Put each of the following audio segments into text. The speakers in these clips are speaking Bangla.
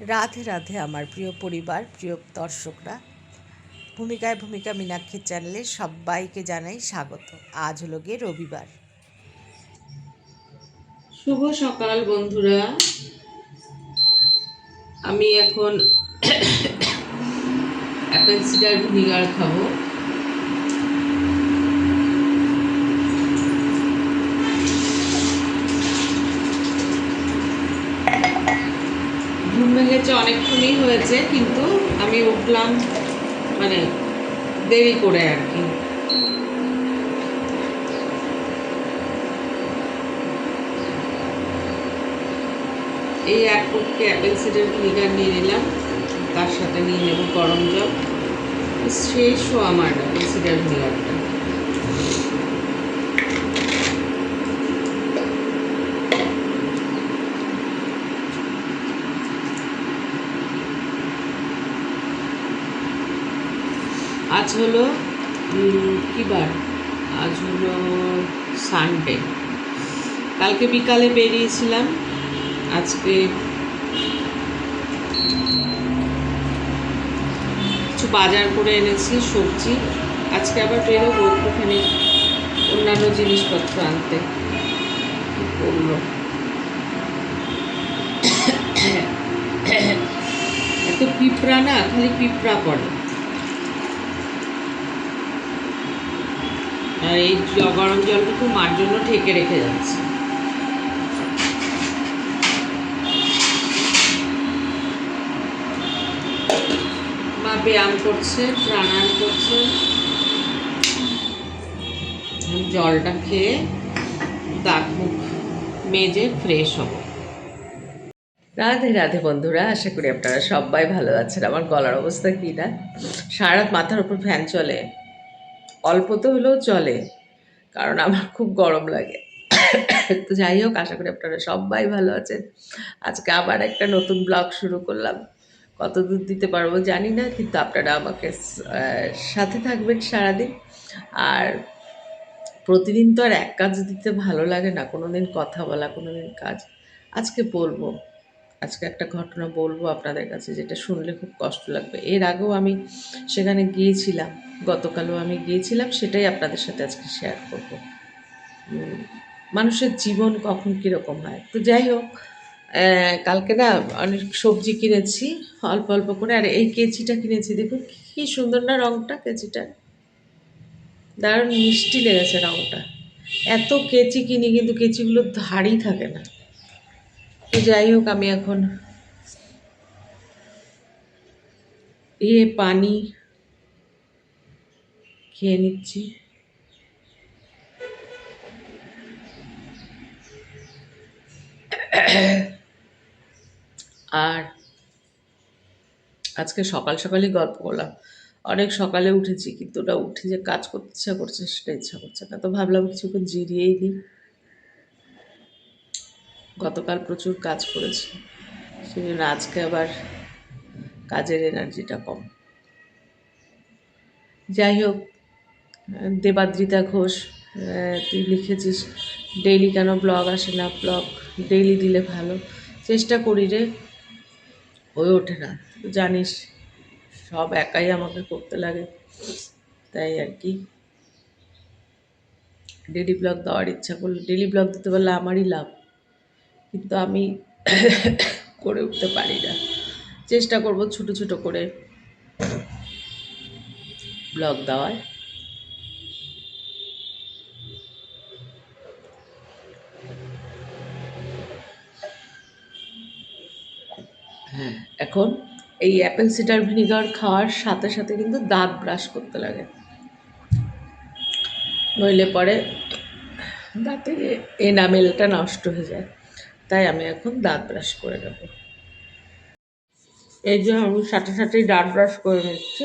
রাধে রাধে আমার প্রিয় পরিবার, প্রিয় দর্শকরা। ভূমিকায় ভূমিকা মীনাক্ষী চ্যানেলে সবাইকে জানাই স্বাগত। আজ হলো গিয়ে রবিবার। শুভ সকাল বন্ধুরা। আমি এখন অ্যাপেল সিডার ভিনিগার খাব। ঘুম ভেঙেছে অনেকক্ষণই হয়েছে, কিন্তু আমি উঠলাম মানে দেরি করে আর কি। এই এক কুপকে অ্যাপেল সিডার ভিনিগার নিয়ে নিলাম, তার সাথে নিয়ে নেব গরম জল। শেষও আমার অ্যাপেল সিডার ভিনিগারটা আজ হলো কি বার? আজ হলো সানডে কালকে বিকালে বেরিয়েছিলাম। আজকে কিছু বাজার করে এনেছি, সবজি। আজকে আবার বেরোবো একটুখানি অন্যান্য জিনিসপত্র আনতে। কি করল এত পিঁপড়া না, খালি পিঁপড়া পড়ে। এই গরম জলটুকু মার জন্য ঠেকে রেখে যাচ্ছে। মা ব্যায়াম করছে, প্রাণায়াম করছে। জলটা খেয়ে দাঁত মুখ মেজে ফ্রেশ হব। রাধে রাধে বন্ধুরা, আশা করি আপনারা সবাই ভালো আছেন। আমার গলার অবস্থা কী না? সারা মাথার উপর ফ্যান চলে। অল্প তো হলেও চলে, কারণ আমার খুব গরম লাগে। তো যাই হোক, আশা করি আপনারা সবাই ভালো আছেন। আজকে আবার একটা নতুন ব্লগ শুরু করলাম। কত দূর দিতে পারব জানি না, কিন্তু আপনারা আমাকে সাথে থাকবেন সারাদিন। আর প্রতিদিন তো আর এক কাজ দিতে ভালো লাগে না কোনো দিন কথা বলা কোনো দিন কাজ। আজকে বলব আজকে একটা ঘটনা বলব আপনাদের কাছে যেটা শুনলে খুব কষ্ট লাগবে। এর আগেও আমি সেখানে গিয়েছিলাম, গতকালও আমি গিয়েছিলাম, সেটাই আপনাদের সাথে আজকে শেয়ার করব। মানুষের জীবন কখন কীরকম হয়? তো যাই হোক কালকে না অনেক সবজি কিনেছি, অল্প অল্প করে, আর এই কেচিটা কিনেছি, দেখুন কি সুন্দর না রঙটা কেচিটা? দারুণ মিষ্টি লেগেছে রঙটা এত কেচি কিনি কিন্তু কেচিগুলো ধারই থাকে না। তো যাই হোক, আমি এখন এ পানি খেয়ে নিচ্ছি। আর আজকে সকাল সকালই গল্প করলাম। অনেক সকালে উঠেছি, কিন্তু ওটা উঠে যে কাজ করতে ইচ্ছা করছে, সেটা ইচ্ছা করছে না। তো ভাবলাম কিছুক্ষণ জিরিয়েই দিই গতকাল প্রচুর কাজ করেছি। সেই জন্য আজকে আবার কাজের এনার্জিটা কম। যাই হোক, দেবাদ্রিতা ঘোষ তুই লিখেছিস, ডেইলি কেন ব্লগ আসে না? ব্লগ ডেইলি দিলে ভালো। চেষ্টা করি রে। হয়ে ওঠে না। জানিস, সব একাই আমাকে করতে লাগে। তাই আর কি। ডেলি ব্লগ দেওয়ার ইচ্ছা করলে ডেলি ব্লগ দিতে পারলে আমারই লাভ। কিন্তু আমি করে উঠতে পারি না। চেষ্টা করব ছোট ছোট করে ব্লগ দেওয়ার। হ্যাঁ এখন এই অ্যাপেল সিডার ভিনিগার খাওয়ার সাথে সাথে কিন্তু দাঁত ব্রাশ করতে লাগে। নইলে পরে দাঁতে এনামেলটা নষ্ট হয়ে যায়। তাই আমি এখন দাঁত ব্রাশ করে নেব। এই যে আমি সাথে সাথেই দাঁত ব্রাশ করে নিচ্ছি।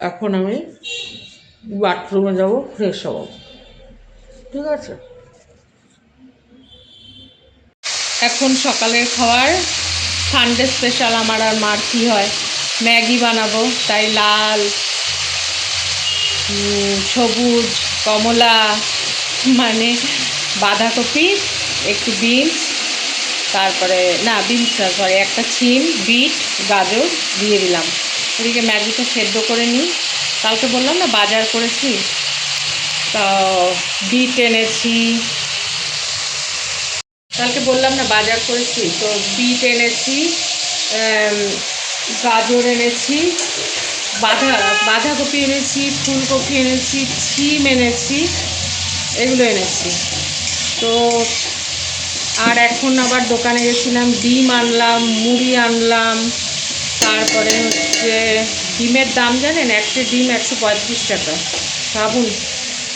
এখন আমি বাথরুমে যাব ফ্রেশ হব। ঠিক আছে? এখন সকালের খাবার। সানডে স্পেশাল আমার আর মার কী হয়? ম্যাগি বানাবো, তাই লাল সবুজ, কমলা মানে বাঁধাকপি, একটু বিনস তারপরে, না, বিনস সরি একটা ছিম, বিট, গাজর দিয়ে দিলাম। ওদিকে ম্যাগিটা সেদ্ধ করে নিই। কালকে বললাম না, বাজার করেছি। তো বিট এনেছি। কালকে বললাম না, বাজার করেছি। তো বিট এনেছি গাজর এনেছি, বাঁধা, বাঁধাকপি এনেছি, ফুলকপি এনেছি, ছিম এনেছি, এগুলো এনেছি। তো আর এখন আবার দোকানে গেছিলাম, ডিম আনলাম, মুড়ি আনলাম, তারপরে হচ্ছে ডিমের দাম জানেন, একটা ডিম একশো পঁয়ত্রিশ টাকা, ভাবুন।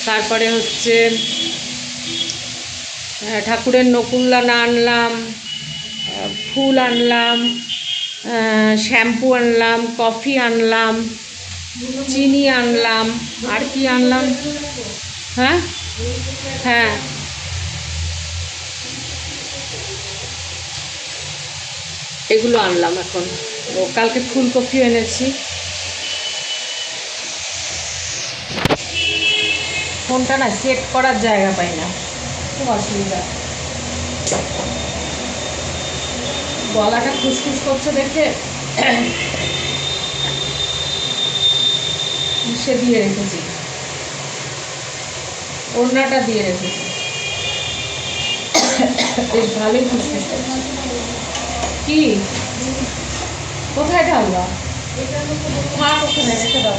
তারপরে হচ্ছে ঠাকুরের নকুল্লানা আনলাম ফুল আনলাম শ্যাম্পু আনলাম, কফি আনলাম, চিনি আনলাম, আর কি আনলাম? হ্যাঁ? হ্যাঁ। এগুলো আনলাম এখন। ও, কালকে ফুলকপিও এনেছি। ফোনটা না সেট করার জায়গা পাই না। খুব অসুবিধা। গলাটা খুসখুস করছে দেখে সে দিয়ে রেখেছি। ওড়নাটা দিয়ে রেখেছি। বেশ ভালোই খুসখুস করছে। কি? কোথায় ঢালবা? থাক ওখানে রেখে দাও।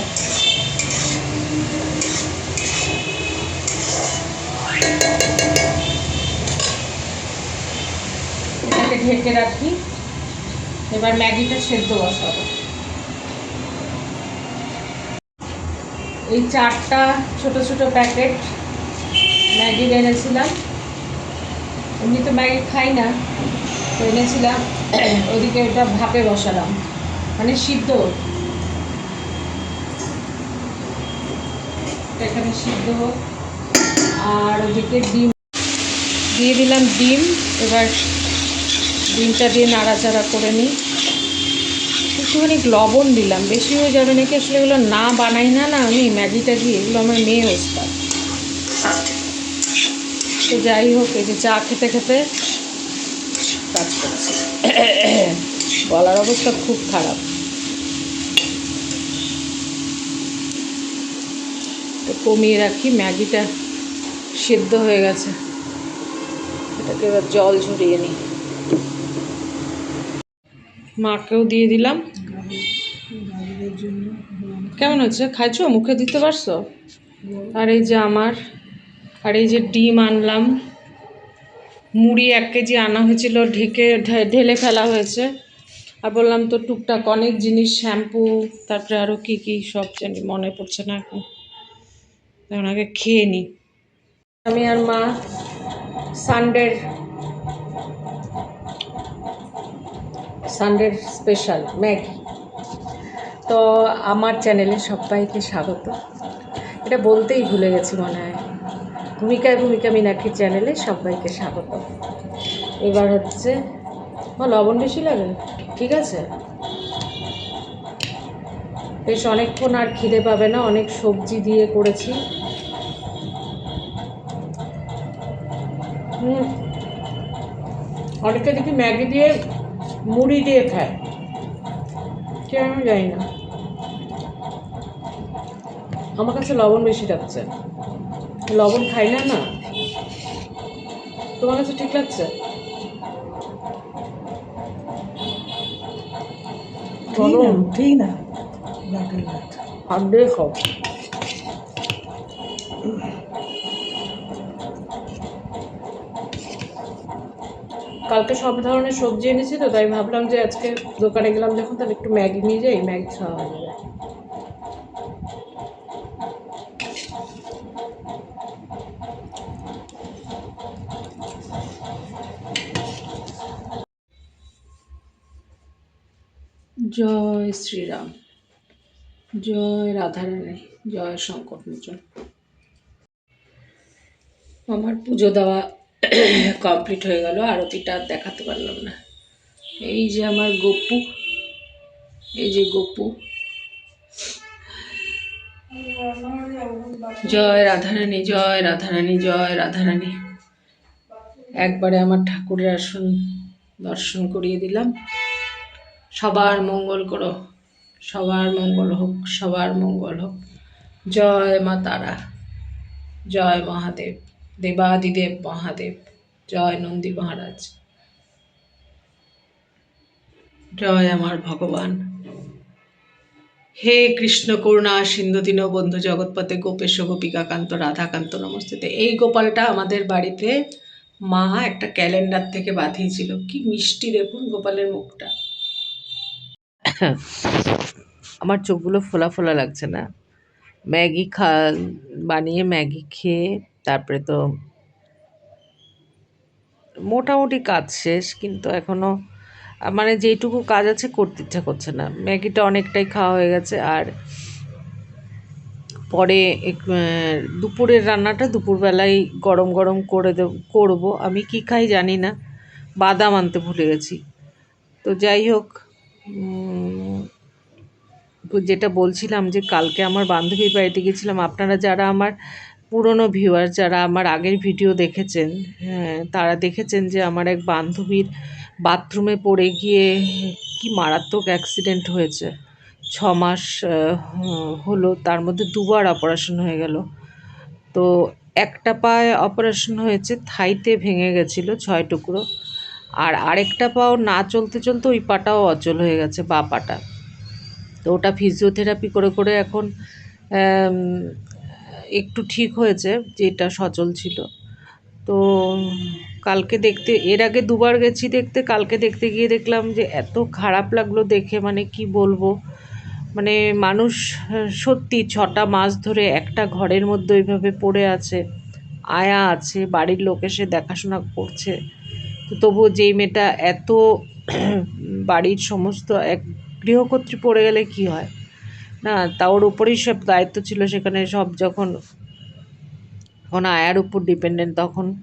এটাকে ঢেকে রাখি। এবার ম্যাগিটা সেদ্ধ বসাবো। এই চারটা ছোট ছোট প্যাকেট ম্যাগির এনেছিলাম। এমনি তো ম্যাগি খাই না, তো এনেছিলাম। ওদিকে এটা ভাপে বসালাম। মানে সিদ্ধ। এখানে সিদ্ধ হোক। আর ওদিকে ডিম। দিয়ে দিলাম ডিম। এবার ডিমটা দিয়ে নাড়াচাড়া করে নিই। একটুখানি লবণ দিলাম। বেশি হয়ে যাবে নাকি? আসলে এগুলো না বানাই না না, আমি ম্যাগি ট্যাগি, এগুলো আমার মেয়ে ওস্তাদ তো যাই হোক, এই যে চা খেতে খেতে কাজ করছি। গলার অবস্থা খুব খারাপ। তো কমিয়ে রাখি, ম্যাগিটা সেদ্ধ হয়ে গেছে। এটাকে এবার জল ঝরিয়ে নিই। মাকেও দিয়ে দিলাম। কেমন হচ্ছে? খাইছো? মুখে দিতে পারছ? আর এই যে আমার, আর এই যে ডিম আনলাম। মুড়ি এক কেজি আনা হয়েছিল, ঢেকে ঢেলে ফেলা হয়েছে। আর বললাম তো টুকটাক অনেক জিনিস, শ্যাম্পু, তারপরে আরও কী কী সব জানি, মনে পড়ছে না এখন। আগে খেয়ে নিই আমি আর মা সানডের সানডের স্পেশাল ম্যাগি। তো আমার চ্যানেলে সবাইকে স্বাগত। এটা বলতেই ভুলে গেছি মনে হয়। ভূমিকায় ভূমিকা মীনাক্ষীর চ্যানেলে সবাইকে স্বাগত। এবার হচ্ছে লবণ বেশি লাগে? ঠিক আছে? বেশ, অনেকক্ষণ আর খিদে পাবে না, অনেক সবজি দিয়ে করেছি। অনেকে দেখি ম্যাগি দিয়ে মুড়ি দিয়ে খায়। কেন জানি না। আমার কাছে লবণ বেশি লাগছে। লবণ খাই না না তোমার কাছে ঠিক লাগছে? বলো ঠিক না। হাত দিয়ে খাও। কালকে সব ধরনের সবজি এনেছি তো তাই ভাবলাম যে আজকে দোকানে গেলাম যখন তাহলে একটু ম্যাগি নিয়ে যাই ম্যাগি খাওয়া হয়ে যাবে জয় শ্রীরাম, জয় রাধারানী, জয় শঙ্কর মোচন আমার পুজো দেওয়া কমপ্লিট হয়ে গেল, আরতিটা আর দেখাতে পারলাম না। এই যে আমার গপু, এই যে গপু। জয় রাধারানী জয় রাধারানী জয় রাধারানী। একবারে আমার ঠাকুরের আসন দর্শন করিয়ে দিলাম। সবার মঙ্গল করো, সবার মঙ্গল হোক, সবার মঙ্গল হোক। জয় মা তারা, জয় মহাদেব, দেবাদিদেব মহাদেব, জয় নন্দী মহারাজ। জয় আমার ভগবান। হে কৃষ্ণ করুণা, সিন্ধু দীন বন্ধু জগৎপতে গোপেশ গোপিকাকান্ত রাধাকান্ত নমস্তে এই গোপালটা আমাদের বাড়িতে মা একটা ক্যালেন্ডার থেকে বাঁধিয়েছিল। কি মিষ্টি দেখুন গোপালের মুখটা। আমার চোখগুলো ফোলা ফোলা লাগছে না। ম্যাগি খা বানিয়ে ম্যাগি খেয়ে তারপরে তো মোটামুটি কাজ শেষ, কিন্তু এখনও মানে যেইটুকু কাজ আছে করতে ইচ্ছা করছে না। ম্যাগিটা অনেকটাই খাওয়া হয়ে গেছে আর পরে দুপুরের রান্নাটা দুপুরবেলায় গরম গরম করে দেব, করব। আমি কি খাই জানি না। বাদাম আনতে ভুলে গেছি। তো যাই হোক যেটা বলছিলাম যে কালকে আমার বান্ধবীর বাড়িতে গেছিলাম আপনারা যারা আমার পুরনো ভিউয়ার যারা আমার আগের ভিডিও দেখেছেন হ্যাঁ, তারা দেখেছেন যে আমার এক বান্ধবীর বাথরুমে পড়ে গিয়ে কি মারাত্মক অ্যাক্সিডেন্ট হয়েছে। ছ মাস হলো তার মধ্যে দুবার অপারেশন হয়ে গেল। তো একটা পায়ে অপারেশন হয়েছে থাইতে ভেঙে গেছিল ছয় টুকরো। আর আরেকটা পাও না চলতে চলতে ওই পাটাও অচল হয়ে গেছে, বা পাটা। তো ওটা ফিজিওথেরাপি করে করে এখন একটু ঠিক হয়েছে যেটা সচল ছিল। তো কালকে দেখতে, এর আগে দুবার গেছি দেখতে, কালকে দেখতে গিয়ে দেখলাম যে এত খারাপ লাগল দেখে মানে কি বলব? মানে মানুষ, সত্যি ছটা মাস ধরে একটা ঘরের মধ্যে ওইভাবে পড়ে আছে, আয়া আছে, বাড়ির লোক এসে দেখাশোনা করছে। তবুও যেই মেয়েটা এত বাড়ির সমস্ত এক গৃহকর্ত্রী পড়ে গেলে কি হয়? না তা ওর উপরেই সব দায়িত্ব ছিল সেখানে সব যখন যখন আয়ার উপর ডিপেন্ডেন্ট তখন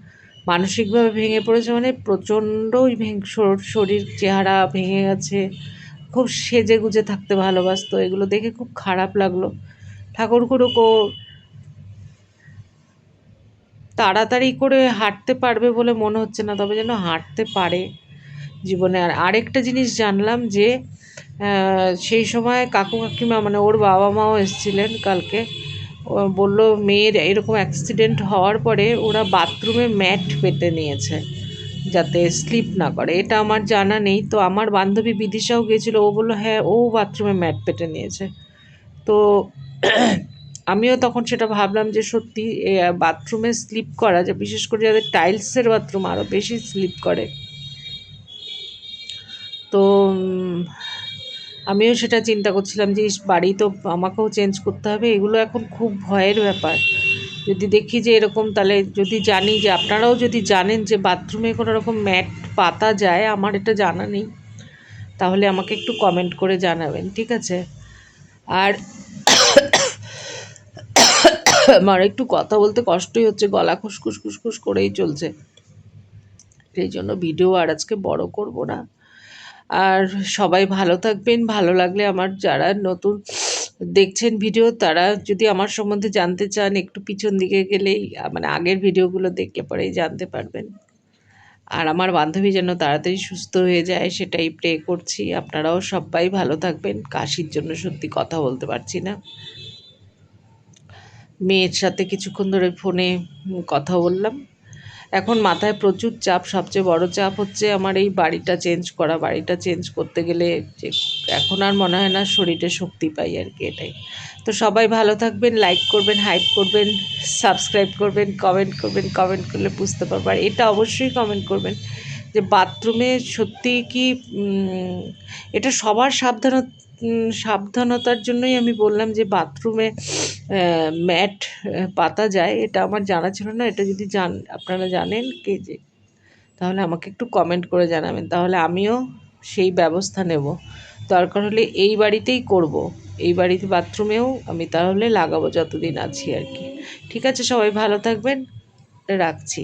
মানসিকভাবে ভেঙে পড়েছে মানে প্রচণ্ডই শরীর, চেহারা ভেঙে গেছে। খুব সেজে গুজে থাকতে ভালোবাসতো। এগুলো দেখে খুব খারাপ লাগল। ঠাকুর তাড়াতাড়ি করে হাঁটতে পারবে বলে মনে হচ্ছে না, তবে যেন হাঁটতে পারে জীবনে। আর আরেকটা জিনিস জানলাম যে সেই সময় কাকু কাকিমা মানে ওর বাবা মাও এসেছিলেন কালকে। বলল, মেয়ের এরকম অ্যাক্সিডেন্ট হওয়ার পরে ওরা বাথরুমে ম্যাট পেতে নিয়েছে, যাতে স্লিপ না করে। এটা আমার জানা নেই। তো আমার বান্ধবী বিদিশাও গিয়েছিল, ও বলল হ্যাঁ ও বাথরুমে ম্যাট পেতে নিয়েছে। তো আমিও তখন সেটা ভাবলাম যে সত্যি বাথরুমে স্লিপ করা, যে বিশেষ করে যাদের টাইলসের বাথরুম আরও বেশি স্লিপ করে। তো আমিও সেটা চিন্তা করছিলাম যে বাড়ি তো আমাকেও চেঞ্জ করতে হবে। এগুলো এখন খুব ভয়ের ব্যাপার। যদি দেখি যে এরকম, তাহলে যদি জানি যে, আপনারাও যদি জানেন যে বাথরুমে কোনো রকম ম্যাট পাতা যায়, আমার এটা জানা নেই, তাহলে আমাকে একটু কমেন্ট করে জানাবেন, ঠিক আছে? আর আমার একটু কথা বলতে কষ্টই হচ্ছে, গলা খুসখুস খুসখুস করেই চলছে। সেই জন্য ভিডিও আর আজকে বড় করব না। আর সবাই ভালো থাকবেন, ভালো লাগলে আমার যারা নতুন দেখছেন ভিডিও, তারা যদি আমার সম্বন্ধে জানতে চান, একটু পিছন দিকে গেলেই মানে আগের ভিডিওগুলো দেখলে পরেই জানতে পারবেন। আর আমার বান্ধবী যেন তাড়াতাড়ি সুস্থ হয়ে যায়, সেটাই প্রে করছি। আপনারাও সবাই ভালো থাকবেন। কাশির জন্য সত্যি কথা বলতে পারছি না। মেয়ের সাথে কিছুক্ষণ ধরে ফোনে কথা বললাম। এখন মাথায় প্রচুর চাপ, সবচেয়ে বড় চাপ হচ্ছে আমার এই বাড়িটা চেঞ্জ করা। বাড়িটা চেঞ্জ করতে গেলে যে এখন আর মনে হয় না শরীরে শক্তি পাই আর কি এটাই। তো সবাই ভালো থাকবেন লাইক করবেন হাইপ করবেন সাবস্ক্রাইব করবেন কমেন্ট করবেন কমেন্ট করলে বুঝতে পারব। আর এটা অবশ্যই কমেন্ট করবেন যে বাথরুমে সত্যি কি এটা সবার সাবধান সাবধানতার জন্যই আমি বললাম যে বাথরুমে ম্যাট পাতা যায়, এটা আমার জানা ছিল না, এটা যদি জান, আপনারা জানেন কে যে, তাহলে আমাকে একটু কমেন্ট করে জানাবেন, তাহলে আমিও সেই ব্যবস্থা নেব। দরকার হলে এই বাড়িতেই করব, এই বাড়িতে বাথরুমেও আমি তাহলে লাগাবো, যতদিন আছি আর কি। ঠিক আছে, সবাই ভালো থাকবেন, রাখছি।